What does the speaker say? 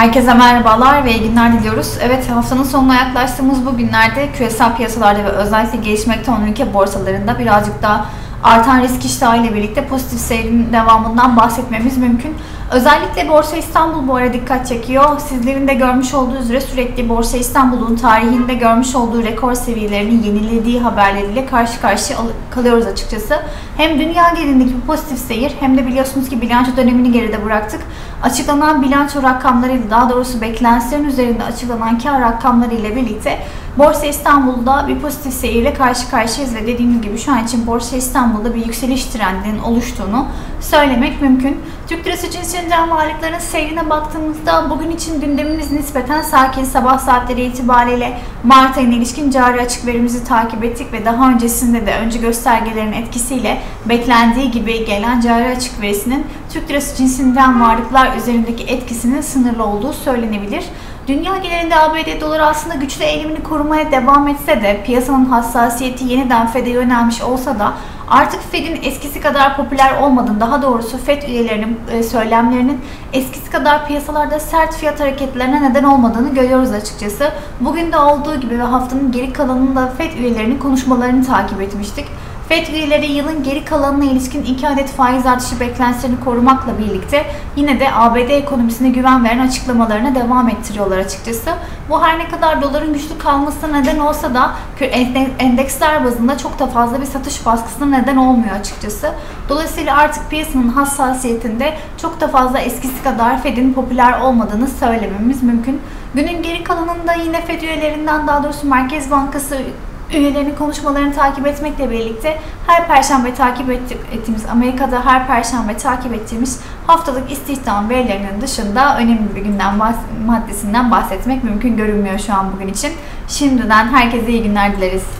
Herkese merhabalar ve iyi günler diliyoruz. Evet haftanın sonuna yaklaştığımız bu günlerde küresel piyasalarda ve özellikle gelişmekte olan ülke borsalarında birazcık daha artan risk iştahıyla birlikte pozitif seyrin devamından bahsetmemiz mümkün. Özellikle Borsa İstanbul bu ara dikkat çekiyor. Sizlerin de görmüş olduğu üzere sürekli Borsa İstanbul'un tarihinde görmüş olduğu rekor seviyelerini yenilediği haberleriyle karşı karşıya kalıyoruz açıkçası. Hem dünya genelindeki bir pozitif seyir hem de biliyorsunuz ki bilanço dönemini geride bıraktık. Açıklanan bilanço rakamlarıyla daha doğrusu beklentilerin üzerinde açıklanan kar rakamlarıyla birlikte Borsa İstanbul'da bir pozitif seyirle karşı karşıyayız ve dediğimiz gibi şu an için Borsa İstanbul'da bir yükseliş trendinin oluştuğunu söylemek mümkün. Türk Lirası cinsinden varlıkların seyrine baktığımızda bugün için gündemimiz nispeten sakin sabah saatleri itibariyle Mart ayına ilişkin cari açık verimizi takip ettik ve daha öncesinde de önce göstergelerin etkisiyle beklendiği gibi gelen cari açık verisinin Türk Lirası cinsinden varlıklar üzerindeki etkisinin sınırlı olduğu söylenebilir. Dünya genelinde ABD doları aslında güçlü eğilimini korumaya devam etse de piyasanın hassasiyeti yeniden FED'e yönelmiş olsa da artık Fed'in eskisi kadar popüler olmadığını, daha doğrusu Fed üyelerinin e, söylemlerinin eskisi kadar piyasalarda sert fiyat hareketlerine neden olmadığını görüyoruz açıkçası. Bugün de olduğu gibi ve haftanın geri kalanında Fed üyelerinin konuşmalarını takip etmiştik. FED üyeleri yılın geri kalanına ilişkin iki adet faiz artışı beklentilerini korumakla birlikte yine de ABD ekonomisine güven veren açıklamalarına devam ettiriyorlar açıkçası. Bu her ne kadar doların güçlü kalmasına neden olsa da endeksler bazında çok da fazla bir satış baskısına neden olmuyor açıkçası. Dolayısıyla artık piyasanın hassasiyetinde çok da fazla eskisi kadar Fed'in popüler olmadığını söylememiz mümkün. Günün geri kalanında yine Fed üyelerinden daha doğrusu Merkez Bankası üyelerinin konuşmalarını takip etmekle birlikte her perşembe takip ettiğimiz Amerika'da her perşembe takip ettiğimiz haftalık istihdam verilerinin dışında önemli bir gündem maddesinden bahsetmek mümkün görünmüyor şu an bugün için. Şimdiden herkese iyi günler dileriz.